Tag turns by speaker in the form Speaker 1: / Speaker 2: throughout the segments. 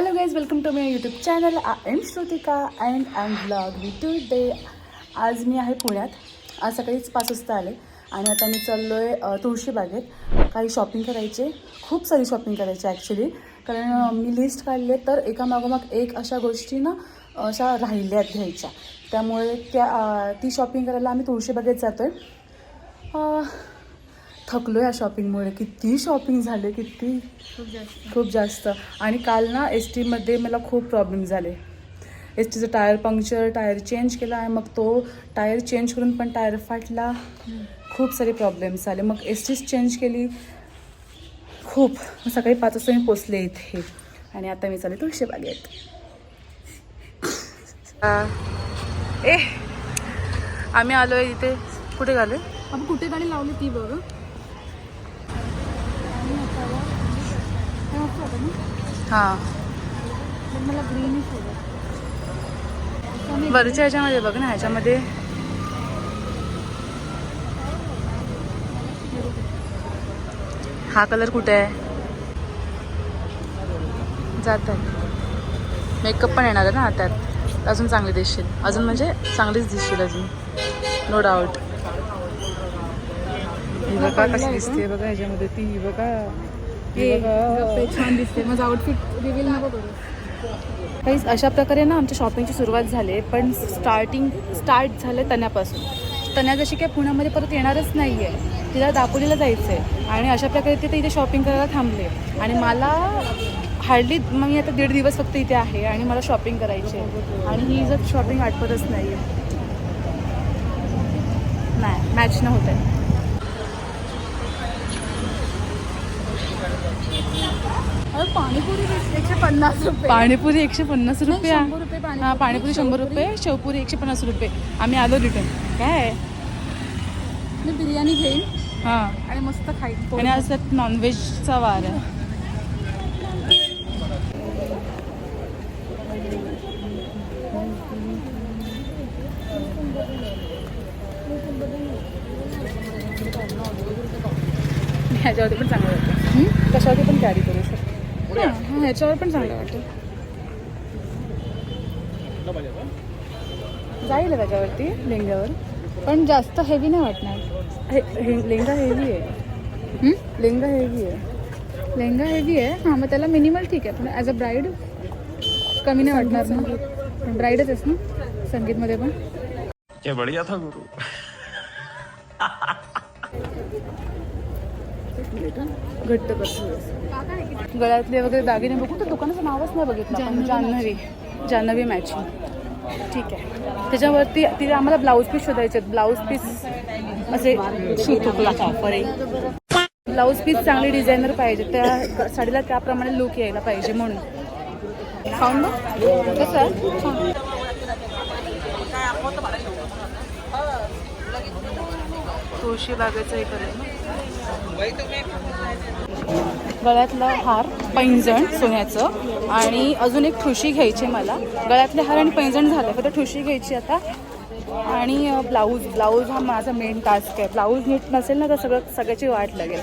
Speaker 1: Hello guys welcome to my YouTube channel I am Shrutika and and blog me today आज मी आहे पुण्यात. आज सकाळीच पाच वाजता आले आणि आता मी चाललो आहे तुळशीबागेत काही शॉपिंग करायचे. खूप सारी शॉपिंग करायची ॲक्च्युली कारण मी लिस्ट काढली तर एकामागोमाग एक अशा गोष्टी ना अशा राहिल्या घ्यायच्या. त्यामुळे त्या ती शॉपिंग करायला आम्ही तुळशीबागेत जातो आहे थकलो या शॉपिंगमुळे किती शॉपिंग झाले किती?
Speaker 2: खूप जास्त.
Speaker 1: खूप जास्त. आणि काल ना एस टीमध्ये मला खूप प्रॉब्लेम झाले. एस टीचं टायर पंक्चर टायर चेंज केला आणि मग तो टायर चेंज करून पण टायर फाटला. खूप सारे प्रॉब्लेम्स आले. मग एस टीच चेंज केली. खूप. सकाळी पाच वाजता मी पोचले इथे. आणि आता मी चालले तुळशीबागेत. ए आम्ही आलो आहे इथे. कुठे झाले
Speaker 2: आपण कुठे गाडी लावली ती बघ.
Speaker 1: हां.
Speaker 2: मला
Speaker 1: वरच्या ह्याच्यामध्ये बघ ना ह्याच्यामध्ये. हा कलर कुठे आहे? जात आहे. मेकअप पण येणार आहे ना त्यात अजून चांगली दिसशील. अजून म्हणजे चांगलीच दिसशील अजून. नो डाऊट ही बघा कशी दिसते बघा ह्याच्यामध्ये ती बघा ही.
Speaker 2: छान दिसते माझं आउटफिट रिव्हील नको करू.
Speaker 1: काही अशा प्रकारे ना आमच्या शॉपिंगची सुरुवात झाली आहे पण स्टार्टिंग स्टार्ट झालं तण्यापासून तण्या जशी काही पुण्यामध्ये परत येणारच नाही आहे तिला दापोलीला जायचं आहे आणि अशा प्रकारे ती इथे शॉपिंग करायला थांबले आणि मला हार्डली मग मी आता दीड दिवस फक्त इथे आहे आणि मला शॉपिंग करायची आहे. आणि ही जर शॉपिंग आठवतच नाही आहे नाही मॅच न होत आहे
Speaker 2: पाणीपुरी एकशे पन्नास रुपये.
Speaker 1: पाणीपुरी एकशे पन्नास रुपये
Speaker 2: पाणीपुरी.
Speaker 1: हां पाणीपुरी शंभर रुपये शेवपुरी एकशे पन्नास रुपये. आम्ही आलो रिटर्न. काय?
Speaker 2: मी बिर्याणी घेईन
Speaker 1: हां.
Speaker 2: आणि मस्त खाईन.
Speaker 1: आणि आज त्यात नॉनव्हेजचा वार आहे. ह्याच्यावरती पण चांगलं वाटतं कशावरती पण कॅरी करू. हां ह्याच्यावर पण चांगलं वाटतं. जाईल त्याच्यावरती लेंग्यावर. पण जास्त हेवी नाही वाटणार. हे लेंगा हेवी आहे.
Speaker 2: हं?
Speaker 1: लेंगा हेवी आहे.
Speaker 2: लेहंगा हेवी आहे? हां मग त्याला मिनिमल ठीक आहे. पण ॲज अ ब्राईड कमी नाही वाटणार ना? ब्राईडच आहेस ना? संगीतमध्ये पण.
Speaker 3: क्या बढ़िया था गुरु.
Speaker 1: घट्ट करतो. गळ्यातले वगैरे दागिने बघू तर दुकानाचं नावच नाही बघितलं.
Speaker 2: जान्हवी.
Speaker 1: जान्हवी. मॅचिंग ठीक आहे. त्याच्यावरती तिथे आम्हाला ब्लाऊज पीस शोधायचे आहेत. ब्लाऊज पीस असे ऑफर आहे. ब्लाऊज पीस चांगले डिझायनर पाहिजे. त्या साडीला त्याप्रमाणे लुक यायला पाहिजे म्हणून. खाऊन कसं तुळशी बागेचं हे करेल गळ्यातला हार पैंजण सोन्याचं. आणि अजून एक ठुशी घ्यायची आहे मला. गळ्यातले हार आणि पैंजण झाले फक्त ठुशी घ्यायची आता. आणि ब्लाऊज. ब्लाऊज हा माझा मेन टास्क आहे. ब्लाऊज नीट नसेल ना तर सगळं सगळ्याची वाट लागेल.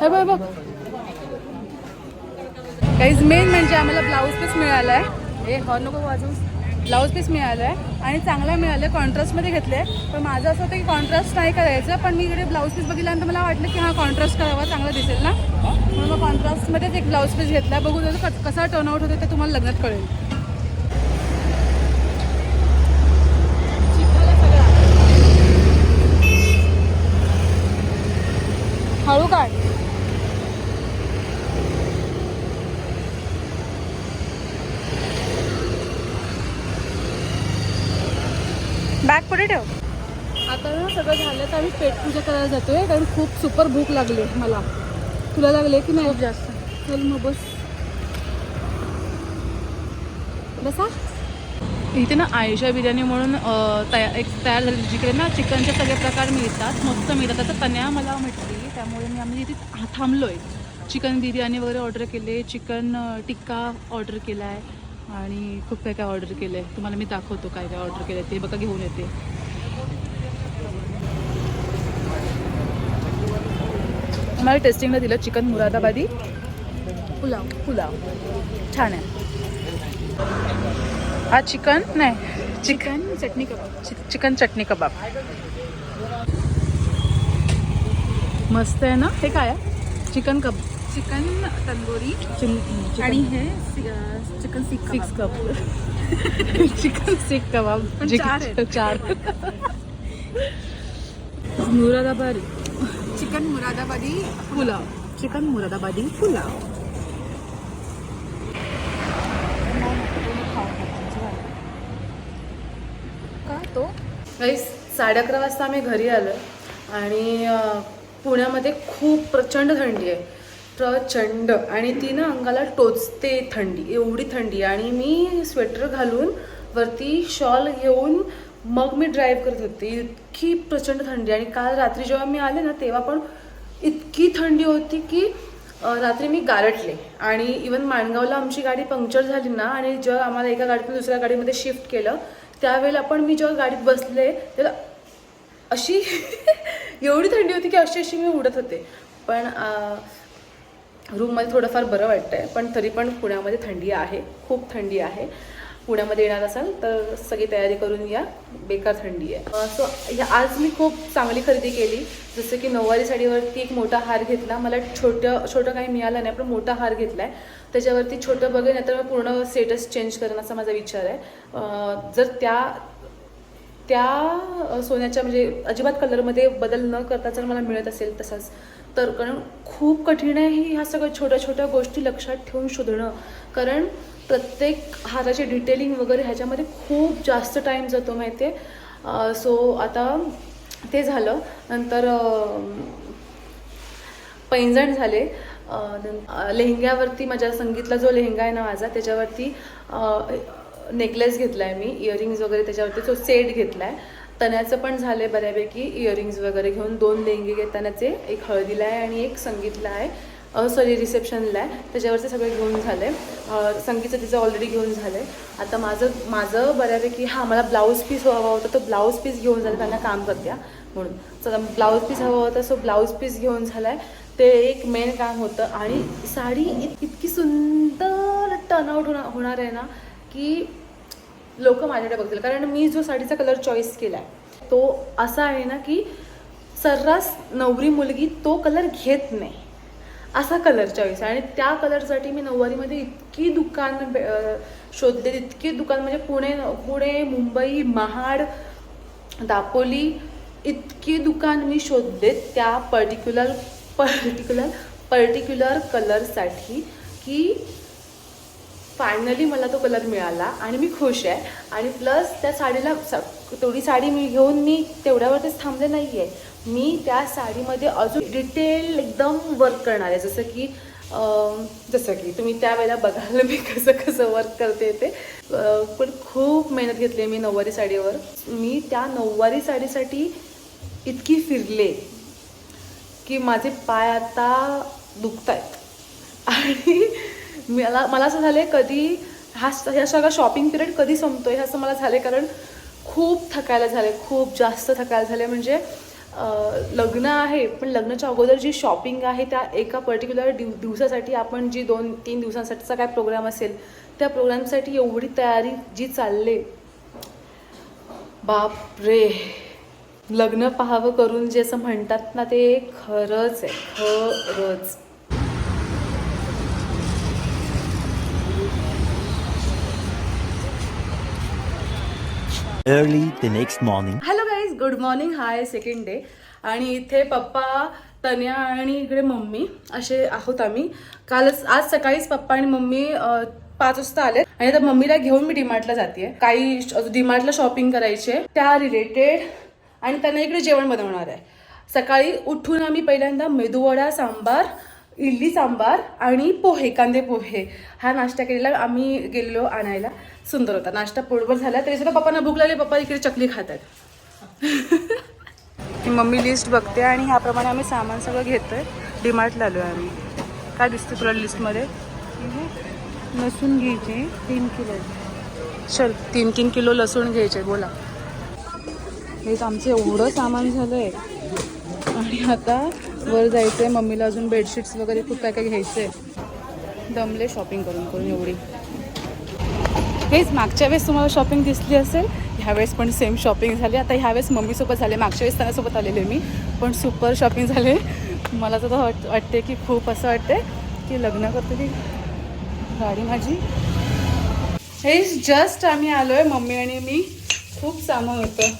Speaker 1: हे बघ बघ. काहीच मेन म्हणजे आम्हाला ब्लाऊज पीस मिळाला आहे हे हॉर नको वाजवू ब्लाऊज पीस मिळाला आहे आणि चांगला मिळालं आहे कॉन्ट्रास्टमध्ये घेतलं आहे पण माझं असं होतं की कॉन्ट्रास्ट नाही करायचं पण मी इकडे ब्लाऊज पीस बघितल्यानंतर मला वाटलं की हा कॉन्ट्रास्ट करावा चांगला दिसेल ना? म्हणून मग कॉन्ट्रास्टमध्येच एक ब्लाऊज पीस घेतला. बघू त्याचं कसा टर्नआउट होतो ते तुम्हाला लग्नात कळेल. हळू काढ. पुढे ठेव.
Speaker 2: आता ना सगळं झालं तर आम्ही पेट पूजा करायला जातोय कारण खूप सुपर भूक लागली आहे मला. तुला लागले की नाही?
Speaker 1: जास्त.
Speaker 2: चल मग बस. बसा.
Speaker 1: इथे ना आयशा बिर्याणी म्हणून तया एक तयार झाली जिकडे ना चिकनचे सगळे प्रकार मिळतात मस्त मिळतात. त्याचं तन्या मला म्हटली त्यामुळे मी आम्ही इथे था- थांबलोय. चिकन बिर्याणी वगैरे ऑर्डर केले चिकन टिक्का ऑर्डर केला आहे आणि खूप काय काय ऑर्डर केलं आहे तुम्हाला मी दाखवतो काय काय ऑर्डर केलं आहे ते बघा घेऊन येते. मला टेस्टिंगला दिलं चिकन मुरादाबादी. पुलाव. पुलाव. छान आहे. हा चिकन? नाही. Chicken
Speaker 2: chutney kebab.
Speaker 1: चिक- चिकन चटणी कबाब. मस्त आहे ना? हे काय आहे? चिकन कब
Speaker 2: चिकन तंदुरी आणि हे chicken seekh
Speaker 1: six cup chicken seekh kebab.
Speaker 2: चार.
Speaker 1: चार. मुरादाबादी.
Speaker 2: चिकन मुरादाबादी
Speaker 1: पुलाव. चिकन मुरादाबादी पुलाव.
Speaker 2: का तो?
Speaker 1: साडे अकरा वाजता आम्ही घरी आलो आणि पुण्यामध्ये खूप प्रचंड थंडी आहे. प्रचंड आणि ती ना अंगाला टोचते थंडी एवढी थंडी. आणि मी स्वेटर घालून वरती शॉल घेऊन मग मी ड्राईव्ह करत होते. इतकी प्रचंड थंडी. आणि काल रात्री जेव्हा मी आले ना तेव्हा पण इतकी थंडी होती की रात्री मी गारटले. आणि इवन माणगावला आमची गाडी पंक्चर झाली ना आणि जेव्हा आम्हाला एका गाडीतून दुसऱ्या गाडीमध्ये शिफ्ट केलं त्यावेळेला पण मी जेव्हा गाडीत बसले तेव्हा अशी एवढी थंडी होती की अशी अशी मी उडत होते. पण रूममध्ये थोडंफार बरं वाटतं आहे पण तरी पण पुण्यामध्ये थंडी आहे खूप थंडी आहे. पुण्यामध्ये येणार असाल तर सगळी तयारी करून या बेकार थंडी आहे. सो आज मी खूप चांगली खरेदी केली जसं की नऊवारी साडीवरती एक मोठा हार घेतला. मला छोटं छोटं काही मिळालं नाही पण मोठा हार घेतला आहे त्याच्यावरती छोटं बघेन नाही तर पूर्ण स्टेटस चेंज करेन असा माझा विचार आहे. जर त्या त्या सोन्याच्या म्हणजे अजिबात कलरमध्ये बदल न करता जर मला मिळत असेल तसाच तर कारण खूप कठीण आहे ही ह्या सगळ्या छोट्या छोट्या गोष्टी लक्षात ठेवून शोधणं. कारण प्रत्येक हाताचे डिटेलिंग वगैरे ह्याच्यामध्ये खूप जास्त टाईम जातो माहिती आहे सो आता ते झालं. नंतर पैंजण झाले. लेहंग्यावरती माझ्या संगीतला जो लेहंगा आहे ना माझा त्याच्यावरती नेकलेस घेतला आहे मी इयरिंग्ज वगैरे त्याच्यावरती जो सेट घेतला आहे तण्याचं पण झालं आहे बऱ्यापैकी इयरिंग्ज वगैरे घेऊन दोन लेंगे घेतानाचे एक हळदीला आहे आणि एक संगीतला आहे. सॉरी रिसेप्शनला आहे. त्याच्यावरचे सगळे घेऊन झाले संगीतचं तिचं ऑलरेडी घेऊन झालं आहे आता माझं माझं बऱ्यापैकी हा मला ब्लाऊज पीस हवा होता तो ब्लाऊज पीस घेऊन झालं त्यांना काम करत्या म्हणून. चला ब्लाऊज पीस हवा होता सो ब्लाऊज पीस घेऊन झाला आहे ते एक मेन काम होतं. आणि साडी इत- इतकी सुंदर टर्नआउट होणार होणार आहे ना की लोक माझ्याकडे बघतील. कारण मी जो साडीचा कलर चॉईस केला आहे तो असा आहे ना की सर्रास नवरी मुलगी तो कलर घेत नाही. असा कलर चॉईस आहे. आणि त्या कलरसाठी मी नऊवारीमध्ये इतकी दुकान बे- शोधले इतकी दुकान म्हणजे पुणे पुणे मुंबई महाड दापोली इतकी दुकान मी शोधले त्या पर्टिक्युलर पर्टिक्युलर पर्टिक्युलर कलरसाठी की फायनली मला तो कलर मिळाला आणि मी खुश आहे. आणि प्लस त्या साडीला सा- तेवढी साडी मी घेऊन मी तेवढ्यावरतीच थांबले नाही आहे मी त्या साडीमध्ये अजून डिटेल एकदम वर्क करणार आहे. जसं की जसं की तुम्ही त्यावेळेला बघाल मी कसं कसं वर्क करते ते. पण खूप मेहनत घेतली आहे मी नऊवारी साडीवर. मी त्या नऊवारी साडीसाठी इतकी फिरले की माझे पाय आता दुखत आहेत आणि मला मला असं झालं आहे कधी हा ह्या सगळा शॉपिंग पिरियड कधी संपतो हे असं मला झालं आहे कारण खूप थकायला झाले खूप जास्त थकायला झाले म्हणजे लग्न आहे पण लग्नाच्या अगोदर जी शॉपिंग आहे त्या एका पर्टिक्युलर दिव दिवसासाठी आपण जी दोन तीन दिवसांसाठीचा काय प्रोग्राम असेल त्या प्रोग्रामसाठी एवढी तयारी जी चालले. बाप रे लग्न पाहावं करून जे असं म्हणतात ना ते खरंच आहे खरंच.
Speaker 4: Early the next morning.
Speaker 1: Hello guys good morning hi second day आणि इथे पप्पा तन्या आणि इकडे मम्मी असे आहोत आम्ही. कालच आज सकाळीच पप्पा आणि मम्मी पाच वाजता आले आणि आता मम्मीला घेऊन मी डिमार्टला जाते. काही डिमार्टला शॉपिंग करायचे. त्या रिलेटेड आणि त्यांना इकडे जेवण बनवणार आहे. सकाळी उठून आम्ही पहिल्यांदा मेदूवडा सांबार इडली सांबार आणि पोहे कांदे पोहे. हा नाश्ता केलेला आम्ही गेलेलो आणायला. सुंदर होता. नाश्ता पोटभर झाला. तरी सुद्धा पप्पांना भूक लागली. पप्पा इकडे चकली खातात. मम्मी लिस्ट बघते आणि ह्याप्रमाणे आम्ही सामान सगळं घेतोय. डीमार्टला आलो आहे आम्ही. काय दिसते तुला लिस्टमध्ये लसूण घ्यायचे. तीन किलो. चल तीन तीन किलो लसूण घ्यायचे. बोला. हेच आमचं एवढं सामान झालंय. आणि आता वर जायचं आहे मम्मीला अजून बेडशीट्स वगैरे खूप काय काय घ्यायचं आहे दमले शॉपिंग करून करून एवढी? हेच मागच्या वेळेस तुम्हाला शॉपिंग दिसली असेल ह्यावेळेस पण सेम शॉपिंग झाली. आता ह्यावेळेस मम्मीसोबत झाले मागच्या वेळेस त्यांच्यासोबत आलेले मी पण सुपर शॉपिंग झाले. मला तर वाट वाटते की खूप असं वाटते की लग्न करते की गाडी माझी. हे जस्ट आम्ही आलो आहे मम्मी आणि मी. खूप सामान होतं.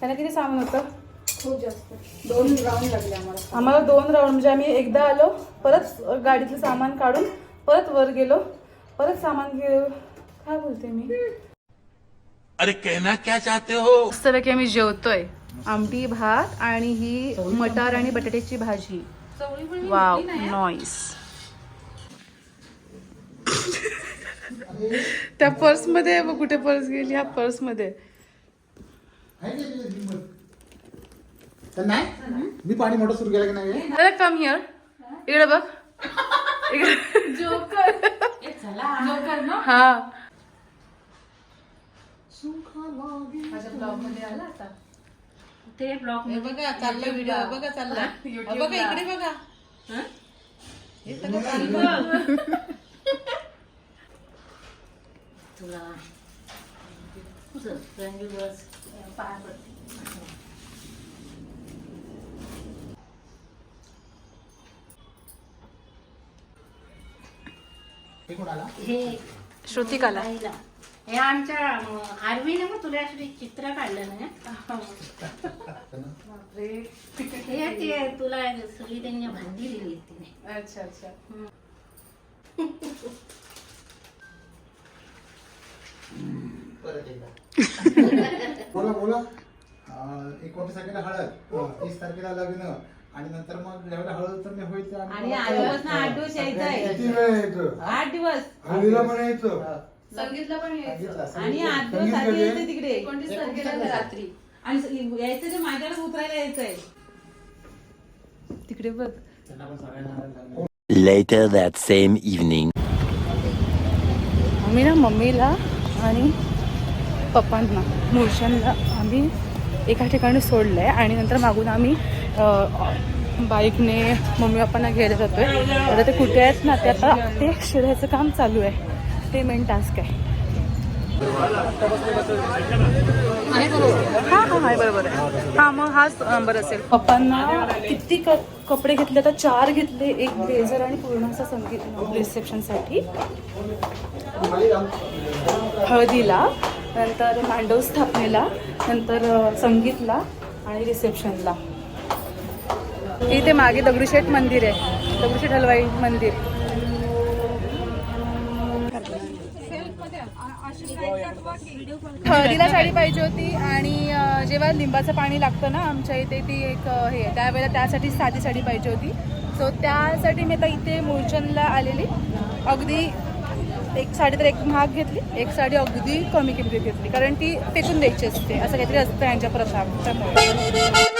Speaker 1: त्यांना किती सामान होतं?
Speaker 2: खूप जास्त.
Speaker 1: दोन राऊंड लागले आम्हाला. आम्हाला दोन राऊंड म्हणजे आम्ही एकदा आलो परत गाडीतलं सामान काढून परत वर गेलो. परत सामान घे काय बोलते मी?
Speaker 4: अरे कहना क्या चाहते हो?
Speaker 1: मस्तपैकी आम्ही जेवतोय. आमटी भात आणि ही मटार आणि बटाट्याची भाजी. वाव नॉईस त्या पर्समध्ये बघ कुठे पर्स गेली ह्या पर्समध्ये.
Speaker 5: तर नाही? मी पाणी मोठं सुरू केलं की नाही?
Speaker 1: अरे कम हिअर इकडे बघ. जोकर. हा. माझ्या ब्लॉगमध्ये आला आता.
Speaker 6: बघा चालला व्हिडिओ बघा चालला बघा इकडे बघा.
Speaker 7: तुला. पाया पडते.
Speaker 5: हे कोणाला?
Speaker 7: हे
Speaker 1: श्रुतिकाला.
Speaker 7: बाईला. हे आमच्या आरवीने मग तुला असं एक चित्र काढलं ना हे ते तुला सगळी त्यांनी भांडी दिली तिने.
Speaker 1: अच्छा अच्छा.
Speaker 5: परत एकदा. बोला बोला. अं, एकोणतीस तारखेला हळद. तीस तारखेला लग्न. आणि नंतर मग ज्यावेळेला हळद तर होईल ते
Speaker 6: आणि
Speaker 5: आम्ही
Speaker 6: आजपासून आठ दिवस यायचं आहे.
Speaker 8: किती वेळ यायचं
Speaker 6: आठ दिवस.
Speaker 8: हळदीला पण यायचं.
Speaker 1: संगीतला पण
Speaker 5: सांगितलं,
Speaker 6: आणि. आठ दिवस
Speaker 8: संगीत
Speaker 6: आधी? यायचं तिकडे.
Speaker 1: एकोणतीस तारखेला रात्री.
Speaker 6: आणि स- यायचं ते माझ्याकडे उतरायला यायचंय.
Speaker 1: तिकडे बघ.
Speaker 5: त्यांना पण सगळ्यांना हळद लागली.
Speaker 4: Later that same evening.
Speaker 1: आम्ही ना मम्मीला आणि पप्पांना मुर्शांना आम्ही एका ठिकाणी सोडलं आहे आणि नंतर मागून आम्ही बाईकने मम्मी पप्पांना घ्यायला जातोय. आता ते कुठे आहेत ना ते आता ते शोधायचं काम चालू आहे. ते मेन टास्क आहे. हां हां हाय बरोबर आहे. हां मग हाच नंबर असेल. पप्पांना किती क कपडे घेतले आता चार घेतले एक ब्लेझर आणि पूर्ण असा संगीत रिसेप्शनसाठी हळदीला नंतर मांडव स्थापनेला नंतर संगीतला आणि रिसेप्शनला इथे मागे दगडूशेठ मंदिर आहे. दगडूशेठ हलवाई मंदिर. हळदीला साडी पाहिजे होती आणि जेव्हा लिंबाचं पाणी लागतं ना आमच्या इथे ती एक हे त्यावेळेला त्यासाठी साधी साडी पाहिजे होती. सो त्यासाठी मी आता इथे मूळचंदला आलेली. अगदी एक साडी तर एक महाग घेतली एक साडी अगदी कमी किमतीत घेतली. कारण ती फेकून द्यायची असते. असं काहीतरी असतं यांच्या प्रसाद त्यामुळे